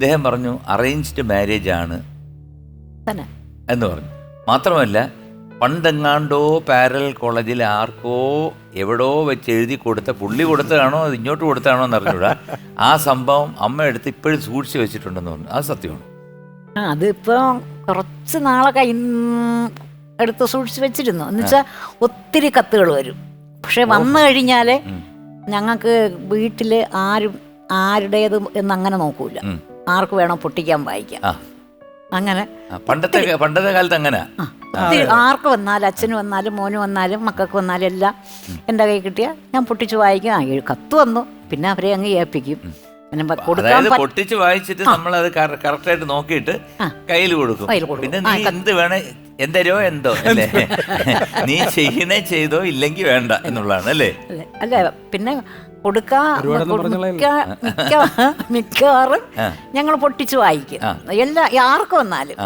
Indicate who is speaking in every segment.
Speaker 1: ഇദ്ദേഹം പറഞ്ഞു arranged marriage ആണ്. എന്ന് പറഞ്ഞു. മാത്രമല്ല പണ്ടെങ്ങാണ്ടോ പാരൽ കോളേജിൽ ആർക്കോ എവിടോ വെച്ച് എഴുതി കൊടുത്ത പുള്ളി കൊടുത്തതാണോ അത് ഇങ്ങോട്ട് കൊടുത്തതാണോ എന്ന് അറിഞ്ഞൂടാ ആ സംഭവം അമ്മ എടുത്ത് ഇപ്പോഴും സൂക്ഷിച്ചു വെച്ചിട്ടുണ്ടെന്ന് പറഞ്ഞു. അത് സത്യമാണ്.
Speaker 2: ആ അതിപ്പോ കുറച്ച് നാളൊക്കെ എടുത്ത് സൂക്ഷിച്ചു വെച്ചിരുന്നു. എന്ന് വെച്ചാൽ ഒത്തിരി കത്തുകൾ വരും. പക്ഷെ വന്നു
Speaker 1: കഴിഞ്ഞാൽ.
Speaker 2: ഞങ്ങൾക്ക് വീട്ടിൽ ആരും ആരുടേത് എന്ന് അങ്ങനെ നോക്കൂല. ആർക്ക് വേണം പൊട്ടിക്കാൻ വായിക്കാം. അങ്ങനെ.
Speaker 1: പണ്ടത്തെ പണ്ടത്തെ കാലത്ത് അങ്ങനെ.
Speaker 2: ആർക്ക് വന്നാലും അച്ഛന് വന്നാലും മോന് വന്നാലും മക്കൾക്ക് വന്നാലും എല്ലാം എന്റെ കൈ കിട്ടിയാൽ ഞാൻ പൊട്ടിച്ച് വായിക്കും. ആ കത്ത് വന്നു. പിന്നെ അവരെ അങ്ങ് ഏൽപ്പിക്കും.
Speaker 1: അതായത് പൊട്ടിച്ച് വായിച്ചിട്ട് നമ്മൾ അത് കറക്റ്റായിട്ട് നോക്കിയിട്ട്. കയ്യിൽ കൊടുക്കും. പിന്നെ നീ എന്ത് വേണേ എന്തരോ എന്തോ അല്ലേ? നീ ചെയ്യണേ ചെയ്തോ ഇല്ലെങ്കിൽ വേണ്ട എന്നുള്ളതാണ് അല്ലേ?
Speaker 2: അല്ല പിന്നെ കൊടുക്കാ മിക്ക- മിക്ക- മിക്കവാറും ഞങ്ങൾ പൊട്ടിച്ചു വായിക്കും. എല്ലാ ആർക്ക് വന്നാലും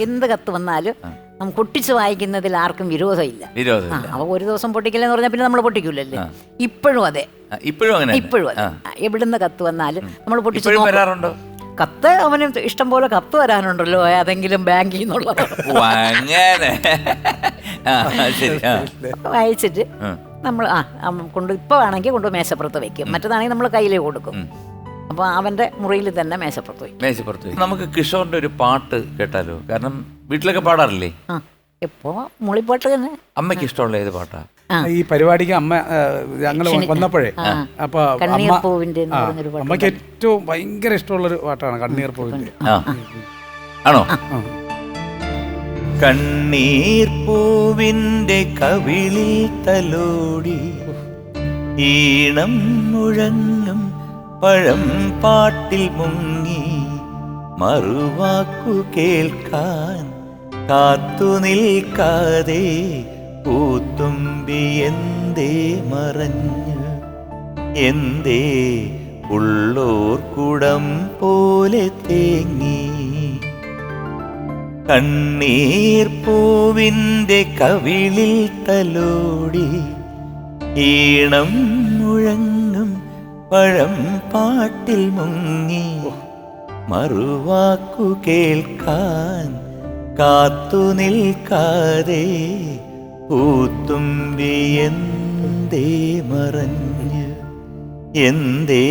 Speaker 2: എന്ത് കത്ത് വന്നാലും നമുക്ക് പൊട്ടിച്ചു വായിക്കുന്നതിൽ ആർക്കും വിരോധമില്ല. അപ്പൊ
Speaker 1: വിരോധമില്ല
Speaker 2: അവ ഒരു ദിവസം പൊട്ടിക്കില്ലെന്ന് പറഞ്ഞാൽ പിന്നെ നമ്മൾ പൊട്ടിക്കൂലല്ലേ? ഇപ്പോഴും അതെ.
Speaker 1: ഇപ്പോഴും അങ്ങനെ
Speaker 2: ഇപ്പോഴും അതെ. എവിടുന്ന് കത്ത് വന്നാലും നമ്മൾ പൊട്ടിച്ചു.
Speaker 1: വരാറുണ്ടോ?
Speaker 2: കത്ത് അവന് ഇഷ്ടം പോലെ കത്ത് വരാനുണ്ടല്ലോ ഏതെങ്കിലും ബാങ്കിൽ നിന്നുള്ളത്. വായിച്ചിട്ട്. നമ്മൾ ആ കൊണ്ട് ഇപ്പോൾ വേണമെങ്കിൽ കൊണ്ട് മേശപ്പുറത്ത് വെക്കും. മറ്റേതാണെങ്കിൽ നമ്മൾ കയ്യിൽ കൊടുക്കും. അപ്പോൾ അവന്റെ മുറിയിൽ തന്നെ മേശപ്പുറത്ത് വയ്ക്കും
Speaker 1: മേശപ്പുറത്ത് വെക്കും. നമുക്ക് കിഷോറിന്റെ ഒരു പാട്ട് കേട്ടാലോ? കാരണം വീട്ടിലൊക്കെ പാടാറില്ലേ?
Speaker 2: ആ ഇപ്പോൾ മുളിപ്പാട്ട് തന്നെ.
Speaker 1: അമ്മയ്ക്ക് ഇഷ്ടമുള്ള ഏത് പാട്ടാ?
Speaker 3: ഈ പരിപാടിക്ക് അമ്മ ഞങ്ങൾ വന്നപ്പോഴേ. അപ്പൊ
Speaker 2: കണ്ണീർ എന്ന്
Speaker 3: ആ,
Speaker 2: പറഞ്ഞൊരു പാട്ട്
Speaker 3: അമ്മയ്ക്ക് ഏറ്റവും ഭയങ്കര ഇഷ്ടമുള്ളൊരു പാട്ടാണ് കണ്ണീർ പൂവിന്റെ
Speaker 1: ആ. ആണോ?
Speaker 3: ആ.
Speaker 1: കണ്ണീർ പൂവിന്റെ കവിളിൽ തലോടി. ഈണം മുഴങ്ങും പഴം പാട്ടിൽ മുങ്ങി. മറുവാക്കു കേൾക്കാൻ കാത്തു നിൽക്കാതെ പൂത്തുമ്പി എന്തേ മറഞ്ഞു. എന്തേ ഉള്ളോർക്കുടം പോലെ തേങ്ങി. കണ്ണീർ പൂവിന്റെ കവിളിൽ തലോടി ഈണം മുഴങ്ങും പഴം പാട്ടിൽ മുങ്ങി. മറുവാക്കു കേൾക്കാൻ കാത്തു നിൽക്കാതെ പൂത്തുമ്പി എന്തേ മറഞ്ഞ് എന്തേ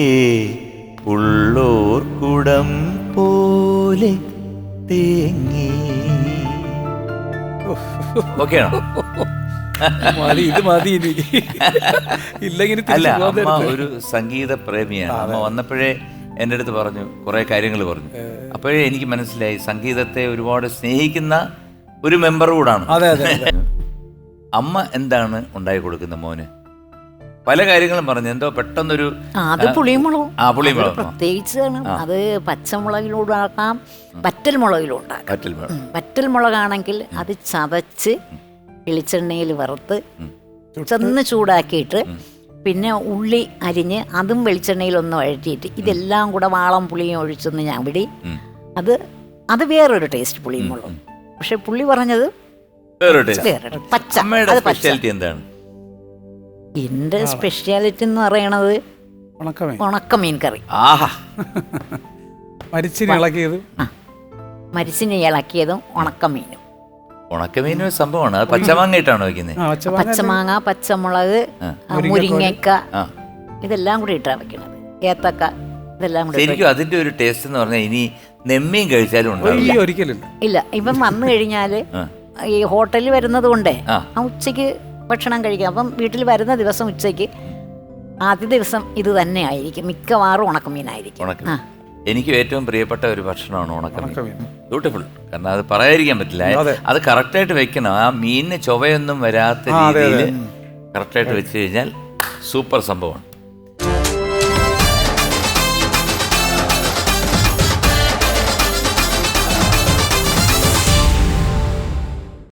Speaker 1: ഉള്ളോർ കുടം പോലെ തേങ്ങി.
Speaker 3: ഇത് മതി ഇനി. ഇല്ലെങ്കിൽ
Speaker 1: അല്ല അമ്മ ഒരു സംഗീത പ്രേമിയാണ്. അമ്മ വന്നപ്പോഴേ എന്റെ അടുത്ത് പറഞ്ഞു കുറേ കാര്യങ്ങൾ പറഞ്ഞു. അപ്പോഴേ എനിക്ക് മനസ്സിലായി സംഗീതത്തെ ഒരുപാട് സ്നേഹിക്കുന്ന ഒരു മെമ്പർ കൂടാണ്.
Speaker 3: അതെ അതെ അതെ.
Speaker 1: അമ്മ എന്താണ് ഉണ്ടായി കൊടുക്കുന്ന മോന്? പല കാര്യങ്ങളും പറഞ്ഞു. എന്തോ പെട്ടെന്നൊരു
Speaker 2: അത് പുളിമുളകും.
Speaker 1: ആ, പുളിമുളകും.
Speaker 2: അത് പ്രത്യേകിച്ചാണ് അത് പച്ചമുളകിലൂടാക്കാം വറ്റൽ മുളകിലും ഉണ്ടാക്കാം
Speaker 1: മുളക്.
Speaker 2: വറ്റൽ മുളകാണെങ്കിൽ അത് ചതച്ച് വെളിച്ചെണ്ണയിൽ വറുത്ത് ചെന്ന് ചൂടാക്കിയിട്ട് പിന്നെ ഉള്ളി അരിഞ്ഞ് അതും വെളിച്ചെണ്ണയിൽ ഒന്ന് വഴറ്റിയിട്ട് ഇതെല്ലാം കൂടെ വാളം പുളിയും ഒഴിച്ചൊന്ന് ഞാൻ വിടി. അത് അത് വേറൊരു ടേസ്റ്റ് പുളിയും മുളകും. പക്ഷെ പുള്ളി പറഞ്ഞത്. വേറെ പച്ച. അത് പച്ച.
Speaker 1: സ്പെഷ്യാലിറ്റി എന്താണ്?
Speaker 2: എന്റെ സ്പെഷ്യാലിറ്റി എന്ന് പറയണത്
Speaker 3: ഉണക്കമേ
Speaker 2: ഉണക്കമീൻ. കറി
Speaker 1: ആഹാ.
Speaker 3: മരിച്ചിന് ഇളക്കിയത്?
Speaker 2: മരിച്ചിനെ ഇളക്കിയതും ഉണക്കമീനും.
Speaker 1: ഉണക്കമീനും ഒരു സംഭവമാണ്. പച്ചമാങ്ങ ഇട്ടാണോ വെക്കുന്നത്
Speaker 3: പച്ചമാങ്ങ
Speaker 2: പച്ചമുളക് മുരിങ്ങക്ക ഇതെല്ലാം കൂടി ഇട്ടാണ് വെക്കുന്നത് ഏത്തക്ക ഇതെല്ലാം കൂടി
Speaker 1: ശരിക്കും അതിന്റെ ഒരു ടേസ്റ്റ് എന്ന് പറഞ്ഞാൽ ഇനി നെമ്മീൻ കഴിച്ചാലും ഉണ്ടാവില്ല.
Speaker 3: ഒയ്യോ,
Speaker 2: ഇല്ല ഇപ്പം വന്നു
Speaker 1: കഴിഞ്ഞാൽ
Speaker 2: ഈ ഹോട്ടലിൽ വരുന്നത് കൊണ്ടേ
Speaker 1: ഉച്ചയ്ക്ക്
Speaker 2: ആ ഉച്ചയ്ക്ക് ഭക്ഷണം കഴിക്കാം അപ്പം വീട്ടിൽ വരുന്ന ദിവസം ഉച്ചയ്ക്ക് ആദ്യ ദിവസം ഇത് തന്നെ ആയിരിക്കും മിക്കവാറും ഉണക്കമീനായിരിക്കും. ആ.
Speaker 1: എനിക്ക് ഏറ്റവും പ്രിയപ്പെട്ട ഒരു ഭക്ഷണമാണ് ഉണക്കമീൻ. ബ്യൂട്ടിഫുൾ കാരണം അത് പറയാതിരിക്കാൻ പറ്റില്ല.
Speaker 3: അതെ.
Speaker 1: അത് കറക്റ്റായിട്ട് വെക്കണം. ആ മീനിന് ചൊവയൊന്നും വരാത്ത രീതിയിൽ കറക്റ്റായിട്ട് വെച്ച് കഴിഞ്ഞാൽ സൂപ്പർ സംഭവമാണ്.